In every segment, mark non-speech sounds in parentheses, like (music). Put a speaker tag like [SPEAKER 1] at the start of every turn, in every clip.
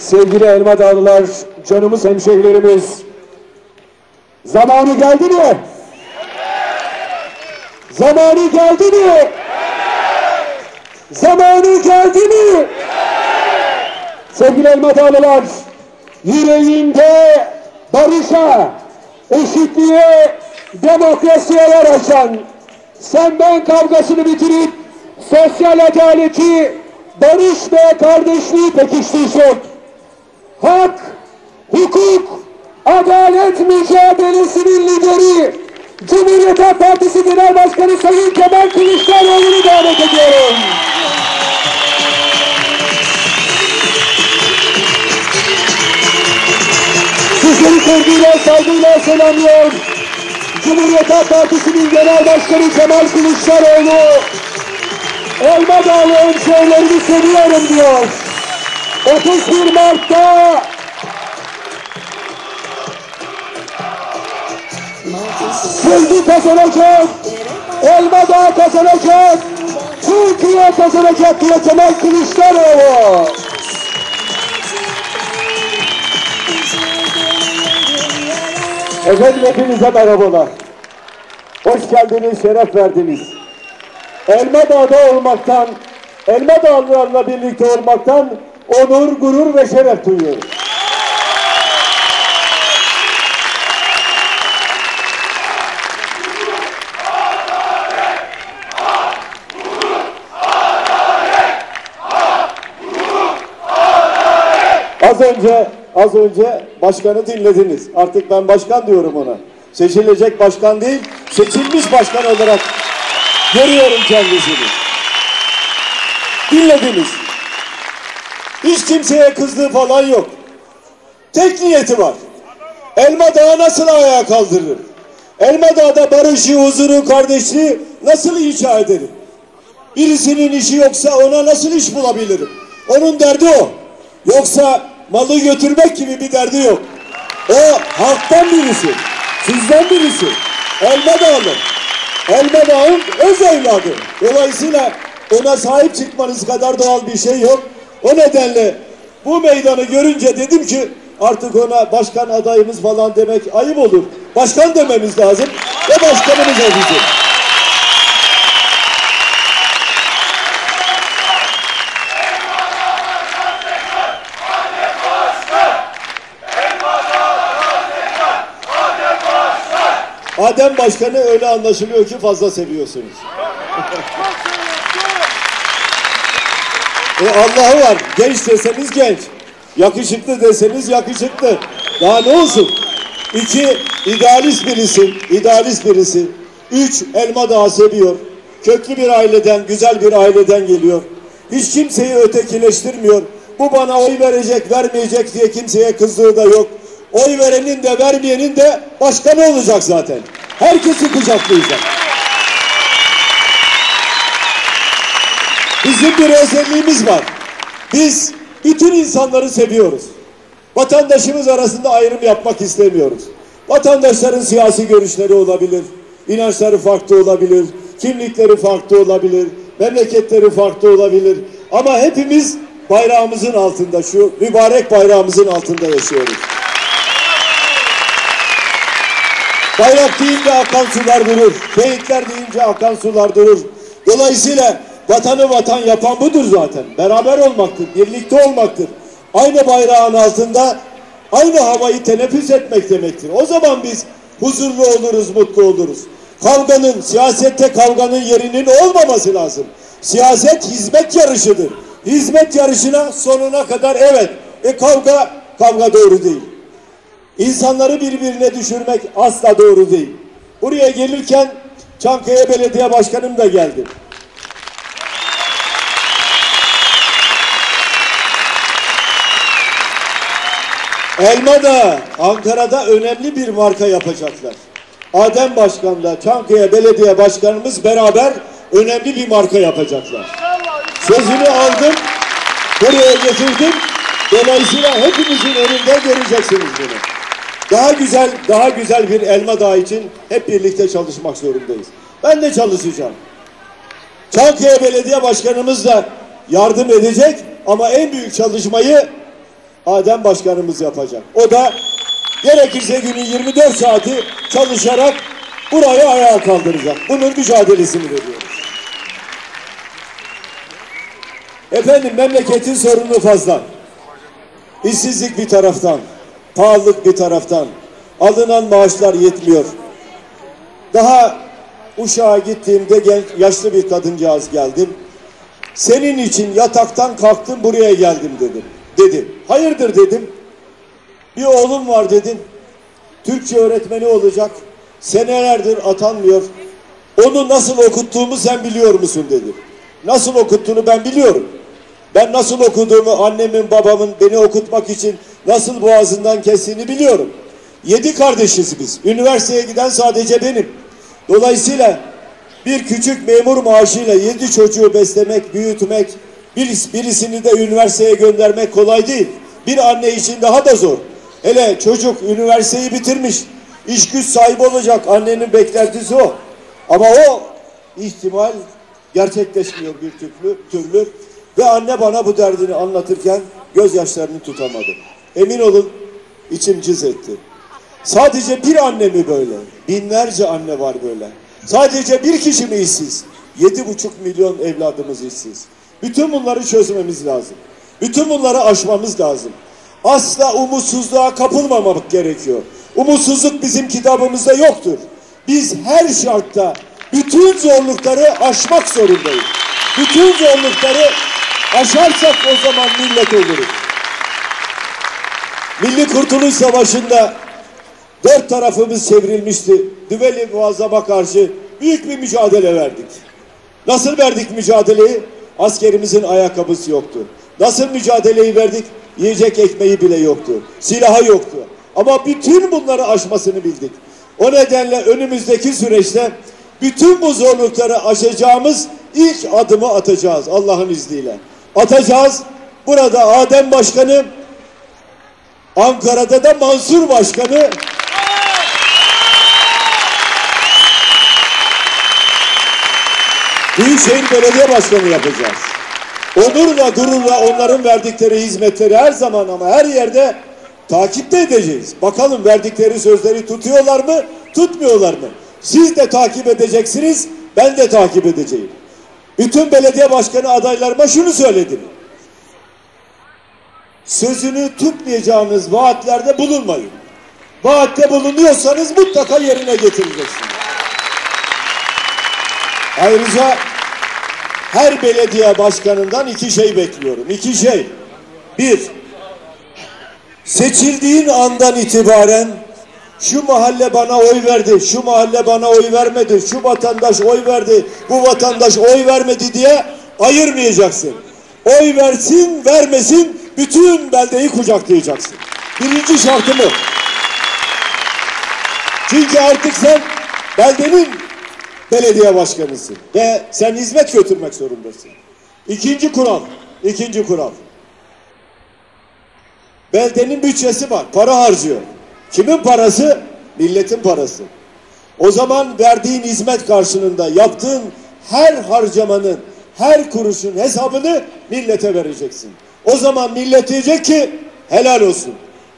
[SPEAKER 1] Sevgili Elma Dağlılar, canımız hemşehrilerimiz. Zamanı geldi mi? Zamanı geldi mi? Zamanı geldi mi? Sevgili Elma Dağlılar, yüreğinde barışa, eşitliğe, demokrasiye yer sen ben kavgasını bitirip sosyal adaleti, barış ve kardeşliği pekiştirecek. Hak, hukuk, adalet mücadelesinin lideri, Cumhuriyet Halk Partisi Genel Başkanı Sayın Kemal Kılıçdaroğlu'nu davet ediyorum. Sizleri sevgiyle, saygıyla selamlıyor. Cumhuriyet Halk Partisi'nin Genel Başkanı Kemal Kılıçdaroğlu, Elma Dağlı hemşehrilerini seviyorum diyor. 31 Mart'ta Sildi kazanacak, Elma Dağı kazanacak, Türkiye kazanacak diye Kemal Kılıçdaroğlu. Efendim hepinize merhabalar. Hoş geldiniz, şeref verdiniz. Elma Dağ'da olmaktan, Elma Dağlılarla birlikte olmaktan onur, gurur ve şeref duyuyorum. Az önce az önce başkanı dinlediniz. Artık ben başkan diyorum ona. Seçilecek başkan değil, seçilmiş başkan olarak görüyorum kendisini. Dinlediniz. Hiç kimseye kızdığı falan yok. Tek niyeti var. Elma Dağı nasıl ayağa kaldırır? Elma Dağ'da barışı, huzuru, kardeşliği nasıl inşa ederim? Birisinin işi yoksa ona nasıl iş bulabilirim? Onun derdi o. Yoksa malı götürmek gibi bir derdi yok. O halktan birisi. Sizden birisi. Elma Dağlı. Elma Dağ'ın öz evladı. Dolayısıyla ona sahip çıkmanız kadar doğal bir şey yok. O nedenle bu meydanı görünce dedim ki artık ona başkan adayımız falan demek ayıp olur. Başkan dememiz lazım ve başkanımız o bizim. Adem Başkanı öyle anlaşılıyor ki fazla seviyorsunuz. E Allah'ı var. Genç deseniz genç. Yakışıklı deseniz yakışıklı. Daha ne olsun? İki, idealist birisi. idealist birisi. Üç, Elma Dağı seviyor. Köklü bir aileden, güzel bir aileden geliyor. Hiç kimseyi ötekileştirmiyor. Bu bana oy verecek, vermeyecek diye kimseye kızdığı da yok. Oy verenin de vermeyenin de başkanı olacak zaten. Herkesi kucaklayacak. Bizim bir özelliğimiz var. Biz bütün insanları seviyoruz. Vatandaşımız arasında ayrım yapmak istemiyoruz. Vatandaşların siyasi görüşleri olabilir, inançları farklı olabilir, kimlikleri farklı olabilir, memleketleri farklı olabilir. Ama hepimiz bayrağımızın altında, şu mübarek bayrağımızın altında yaşıyoruz. Bayrak deyince akan sular durur. Şehitler deyince akan sular durur. Dolayısıyla vatanı vatan yapan budur zaten. Beraber olmaktır, birlikte olmaktır. Aynı bayrağın altında aynı havayı teneffüs etmek demektir. O zaman biz huzurlu oluruz, mutlu oluruz. Kavganın, siyasette kavganın yerinin olmaması lazım. Siyaset hizmet yarışıdır. Hizmet yarışına sonuna kadar evet. E kavga, kavga doğru değil. İnsanları birbirine düşürmek asla doğru değil. Buraya gelirken Çankaya Belediye Başkanım da geldi. Elmada, Ankara'da önemli bir marka yapacaklar. Adem Başkan'la Çankaya Belediye Başkanımız beraber önemli bir marka yapacaklar. Sözünü aldım, buraya getirdim. Dolayısıyla hepimizin önünde göreceksiniz bunu. Daha güzel, daha güzel bir elma dağı için hep birlikte çalışmak zorundayız. Ben de çalışacağım. Çankaya Belediye Başkanımız da yardım edecek ama en büyük çalışmayı Adem Başkanımız yapacak. O da gerekirse günün 24 saati çalışarak burayı ayağa kaldıracak. Bunun mücadelesini veriyoruz. Efendim memleketin sorunu fazla. İşsizlik bir taraftan, pahalılık bir taraftan, alınan maaşlar yetmiyor. Daha Uşak'a gittiğimde genç, yaşlı bir kadıncağız geldim. Senin için yataktan kalktım buraya geldim dedim. Dedim. Hayırdır dedim. Bir oğlum var dedim. Türkçe öğretmeni olacak. Senelerdir atanmıyor. Onu nasıl okuttuğumu sen biliyor musun dedim. Nasıl okuttuğunu ben biliyorum. Ben nasıl okuduğumu annemin babamın beni okutmak için nasıl boğazından kestiğini biliyorum. Yedi kardeşiz biz. Üniversiteye giden sadece benim. Dolayısıyla bir küçük memur maaşıyla yedi çocuğu beslemek, büyütmek, biris- birisini de üniversiteye göndermek kolay değil. Bir anne için daha da zor. Hele çocuk üniversiteyi bitirmiş, iş güç sahibi olacak. Annenin beklentisi o. Ama o ihtimal gerçekleşmiyor bir türlü, türlü. Ve anne bana bu derdini anlatırken gözyaşlarını tutamadı. Emin olun içim cız etti. Sadece bir anne mi böyle? Binlerce anne var böyle. Sadece bir kişi mi işsiz? Yedi buçuk milyon evladımız işsiz. Bütün bunları çözmemiz lazım. Bütün bunları aşmamız lazım. Asla umutsuzluğa kapılmamak gerekiyor. Umutsuzluk bizim kitabımızda yoktur. Biz her şartta bütün zorlukları aşmak zorundayız. Bütün zorlukları aşarsak o zaman millet oluruz. Milli Kurtuluş Savaşı'nda dört tarafımız çevrilmişti. Düveli Muazzam'a karşı büyük bir mücadele verdik. Nasıl verdik mücadeleyi? Askerimizin ayakkabısı yoktu. Nasıl mücadeleyi verdik? Yiyecek ekmeği bile yoktu. Silahı yoktu. Ama bütün bunları aşmasını bildik. O nedenle önümüzdeki süreçte bütün bu zorlukları aşacağımız ilk adımı atacağız Allah'ın izniyle. Atacağız. Burada Adem Başkanı, Ankara'da da Mansur Başkanı Büyükşehir Belediye Başkanı yapacağız. Onurla gururla onların verdikleri hizmetleri her zaman ama her yerde takip de edeceğiz. Bakalım verdikleri sözleri tutuyorlar mı, tutmuyorlar mı? Siz de takip edeceksiniz, ben de takip edeceğim. Bütün belediye başkanı adaylarıma şunu söyledim. Sözünü tutmayacağınız vaatlerde bulunmayın. Vaatte bulunuyorsanız mutlaka yerine getireceksiniz. Ayrıca her belediye başkanından iki şey bekliyorum. İki şey. Bir, seçildiğin andan itibaren şu mahalle bana oy verdi, şu mahalle bana oy vermedi, şu vatandaş oy verdi, bu vatandaş oy vermedi diye ayırmayacaksın. Oy versin, vermesin, bütün beldeyi kucaklayacaksın. Birinci şartım o. Çünkü artık sen beldenin belediye başkanısın ve sen hizmet götürmek zorundasın. İkinci kural, ikinci kural. Beldenin bütçesi var, para harcıyor. Kimin parası? Milletin parası. O zaman verdiğin hizmet karşılığında yaptığın her harcamanın, her kuruşun hesabını millete vereceksin. O zaman millet diyecek ki helal olsun.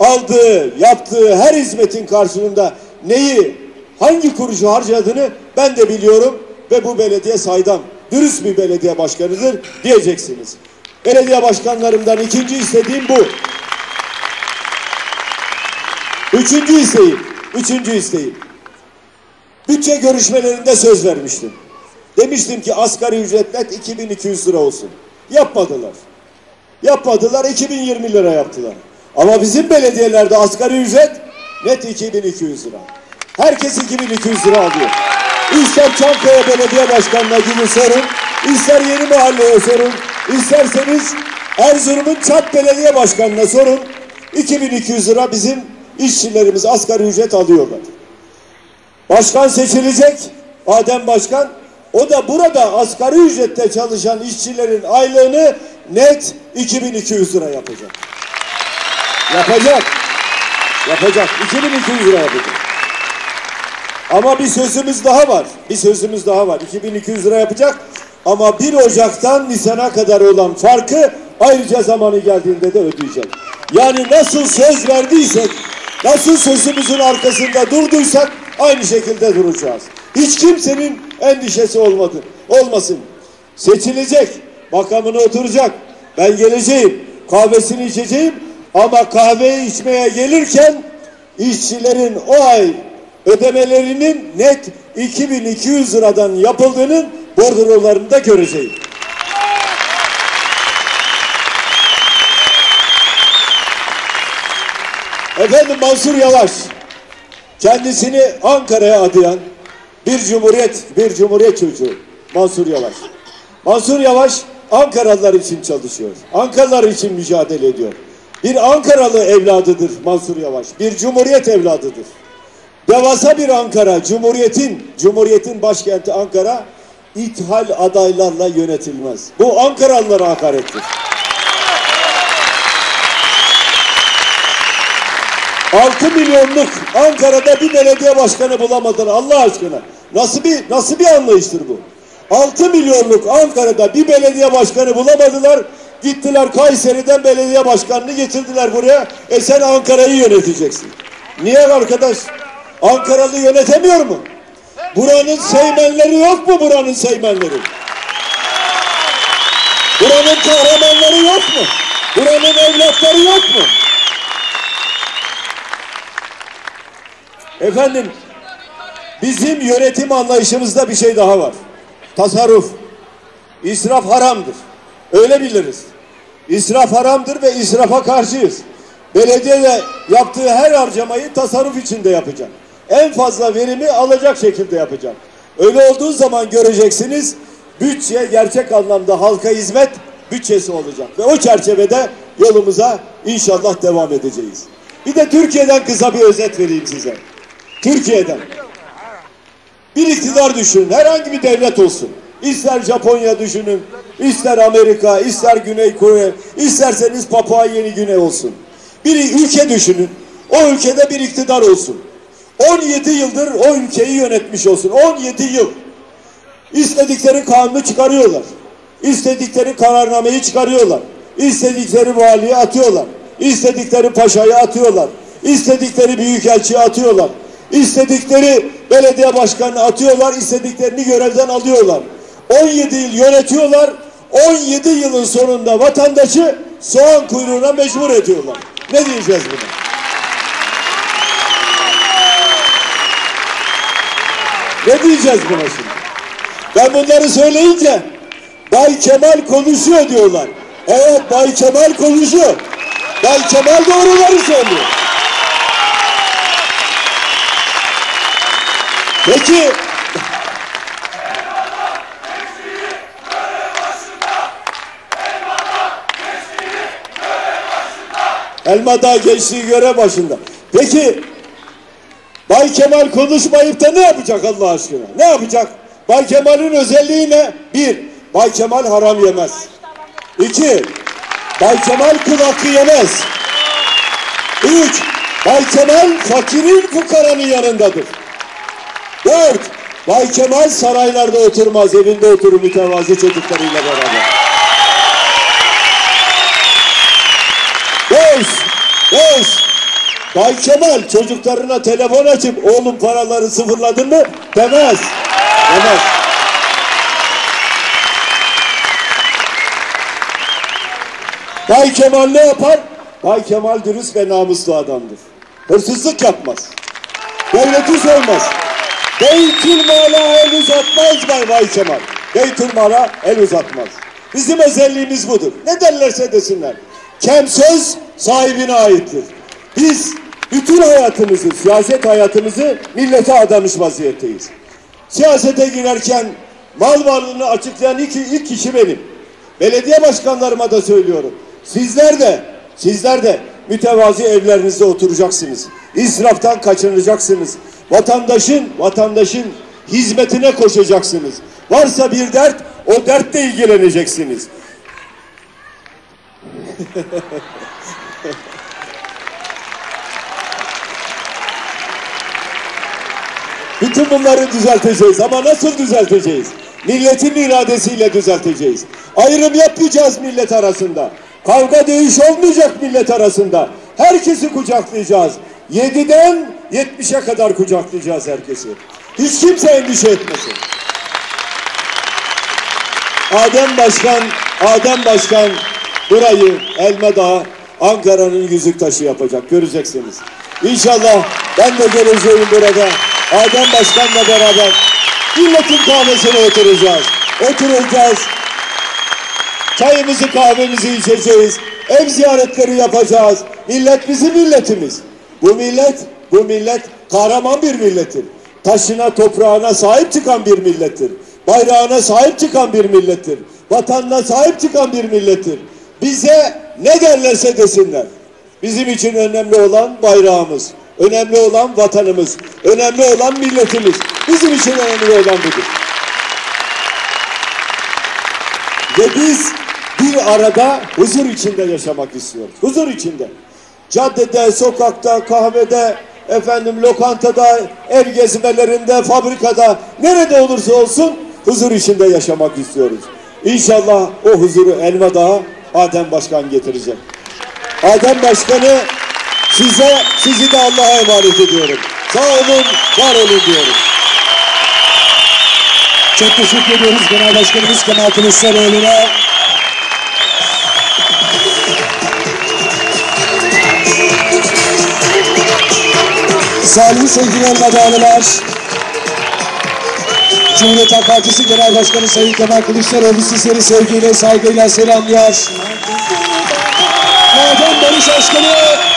[SPEAKER 1] Aldığı, yaptığı her hizmetin karşılığında neyi, hangi kuruşu harcadığını ben de biliyorum ve bu belediye saydam, dürüst bir belediye başkanıdır diyeceksiniz. Belediye başkanlarımdan ikinci istediğim bu. Üçüncü isteğim, üçüncü isteğim. Bütçe görüşmelerinde söz vermiştim. Demiştim ki asgari ücret net 2200 lira olsun. Yapmadılar. Yapmadılar 2020 lira yaptılar. Ama bizim belediyelerde asgari ücret net 2200 lira. Herkes 2200 lira alıyor. İster Çankaya Belediye Başkanı'na gidin sorun, ister Yeni Mahalle'ye sorun, isterseniz Erzurum'un Çat Belediye Başkanı'na sorun. 2200 lira bizim işçilerimiz asgari ücret alıyorlar. Başkan seçilecek, Adem Başkan, o da burada asgari ücrette çalışan işçilerin aylığını net 2200 lira yapacak. Yapacak. Yapacak. 2200 lira yapacak. Ama bir sözümüz daha var. Bir sözümüz daha var. 2200 lira yapacak. Ama 1 Ocak'tan Nisan'a kadar olan farkı ayrıca zamanı geldiğinde de ödeyecek. Yani nasıl söz verdiysek, nasıl sözümüzün arkasında durduysak aynı şekilde duracağız. Hiç kimsenin endişesi olmadı, olmasın. Seçilecek, makamına oturacak. Ben geleceğim, kahvesini içeceğim ama kahveyi içmeye gelirken işçilerin o ay ödemelerinin net 2200 liradan yapıldığının bordrolarını da göreceğim. Efendim Mansur Yavaş kendisini Ankara'ya adayan bir cumhuriyet, bir cumhuriyet çocuğu Mansur Yavaş. Mansur Yavaş Ankaralılar için çalışıyor. Ankaralılar için mücadele ediyor. Bir Ankaralı evladıdır Mansur Yavaş. Bir cumhuriyet evladıdır. Devasa bir Ankara, Cumhuriyet'in, Cumhuriyet'in başkenti Ankara ithal adaylarla yönetilmez. Bu Ankaralılara hakarettir. Altı milyonluk Ankara'da bir belediye başkanı bulamadılar Allah aşkına. Nasıl bir nasıl bir anlayıştır bu? 6 milyonluk Ankara'da bir belediye başkanı bulamadılar. Gittiler Kayseri'den belediye başkanını getirdiler buraya. E sen Ankara'yı yöneteceksin. Niye arkadaş? Ankaralı yönetemiyor mu? Buranın seymenleri yok mu buranın seymenleri? Buranın kahramanları yok mu? Buranın evlatları yok mu? Efendim bizim yönetim anlayışımızda bir şey daha var. Tasarruf. İsraf haramdır. Öyle biliriz. İsraf haramdır ve israfa karşıyız. Belediye de yaptığı her harcamayı tasarruf içinde yapacak. En fazla verimi alacak şekilde yapacak. Öyle olduğu zaman göreceksiniz bütçe gerçek anlamda halka hizmet bütçesi olacak. Ve o çerçevede yolumuza inşallah devam edeceğiz. Bir de Türkiye'den kısa bir özet vereyim size. Türkiye'den. Bir iktidar düşünün. Herhangi bir devlet olsun. İster Japonya düşünün, ister Amerika, ister Güney Kore, isterseniz Papua Yeni Güney olsun. Bir ülke düşünün. O ülkede bir iktidar olsun. 17 yıldır o ülkeyi yönetmiş olsun. 17 yıl. İstedikleri kanunu çıkarıyorlar. İstedikleri kararnameyi çıkarıyorlar. İstedikleri valiyi atıyorlar. İstedikleri paşayı atıyorlar. İstedikleri büyükelçiyi atıyorlar. İstedikleri belediye başkanını atıyorlar, istediklerini görevden alıyorlar. 17 yıl yönetiyorlar, 17 yılın sonunda vatandaşı soğan kuyruğuna mecbur ediyorlar. Ne diyeceğiz buna? Ne diyeceğiz buna şimdi? Ben bunları söyleyince Bay Kemal konuşuyor diyorlar. Evet Bay Kemal konuşuyor. Bay Kemal doğruları söylüyor. Peki Elmadağ gençliği görev başında. Peki Bay Kemal konuşmayıp da ne yapacak Allah aşkına? Ne yapacak? Bay Kemal'in özelliği ne? Bir, Bay Kemal haram yemez. İki, Bay Kemal kul hakkı yemez. Üç, Bay Kemal fakirin fukaranın yanındadır. Dört, Bay Kemal saraylarda oturmaz, evinde oturur mütevazi çocuklarıyla beraber. Beş, beş, Bay Kemal çocuklarına telefon açıp oğlum paraları sıfırladın mı demez. Demez. Bay Kemal ne yapar? Bay Kemal dürüst ve namuslu adamdır. Hırsızlık yapmaz. Devleti soymaz. Beytül mala el uzatmaz Bay, Bay Kemal. Beytül mala el uzatmaz. Bizim özelliğimiz budur. Ne derlerse desinler. Kem söz sahibine aittir. Biz bütün hayatımızı, siyaset hayatımızı millete adamış vaziyetteyiz. Siyasete girerken mal varlığını açıklayan ilk, ilk kişi benim. Belediye başkanlarıma da söylüyorum. Sizler de, sizler de mütevazi evlerinizde oturacaksınız. İsraftan kaçınacaksınız. Vatandaşın, vatandaşın hizmetine koşacaksınız. Varsa bir dert, o dertle ilgileneceksiniz. (laughs) Bütün bunları düzelteceğiz ama nasıl düzelteceğiz? Milletin iradesiyle düzelteceğiz. Ayrım yapmayacağız millet arasında. Kavga dövüş olmayacak millet arasında. Herkesi kucaklayacağız. 7'den 70'e kadar kucaklayacağız herkesi. Hiç kimse endişe etmesin. Adem Başkan, Adem Başkan burayı Elma Dağı Ankara'nın yüzük taşı yapacak. Göreceksiniz. İnşallah ben de geleceğim burada. Adem Başkan'la beraber milletin kahvesine oturacağız. Oturacağız. Çayımızı kahvemizi içeceğiz. Ev ziyaretleri yapacağız. Millet bizim milletimiz. Bu millet, bu millet kahraman bir millettir. Taşına, toprağına sahip çıkan bir millettir. Bayrağına sahip çıkan bir millettir. Vatanına sahip çıkan bir millettir. Bize ne derlerse desinler. Bizim için önemli olan bayrağımız. Önemli olan vatanımız. Önemli olan milletimiz. Bizim için önemli olan budur. Ve biz bir arada huzur içinde yaşamak istiyoruz. Huzur içinde. Caddede, sokakta, kahvede, efendim lokantada, ev gezmelerinde, fabrikada, nerede olursa olsun huzur içinde yaşamak istiyoruz. İnşallah o huzuru Elma Dağı Adem Başkan getirecek. Adem Başkanı size, sizi de Allah'a emanet ediyorum. Sağ olun, var olun diyorum.
[SPEAKER 2] Çok teşekkür ediyoruz Genel Başkanımız Kemal Kılıçdaroğlu'na. Salih sevgiler madalyalar. Cumhuriyet Halk Partisi Genel Başkanı Sayın Kemal Kılıçdaroğlu sizleri sevgiyle, saygıyla selamlıyor. Adem Barış Aşkını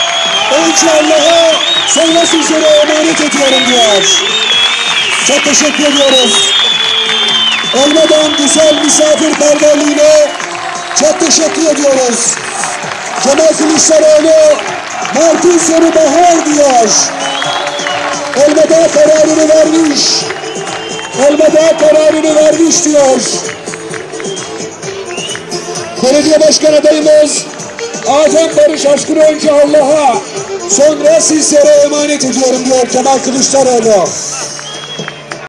[SPEAKER 2] önce Allah'a sonra sizlere emanet ediyorum diyor. Çok teşekkür ediyoruz. Elmadan güzel misafirperverliğine çok teşekkür ediyoruz. Kemal Kılıçdaroğlu Mart'ın sonu bahar diyor. Elmada kararını vermiş. Elmada kararını vermiş diyor. Belediye Başkan adayımız Adem Barış Aşkın önce Allah'a sonra sizlere emanet ediyorum diyor Kemal Kılıçdaroğlu.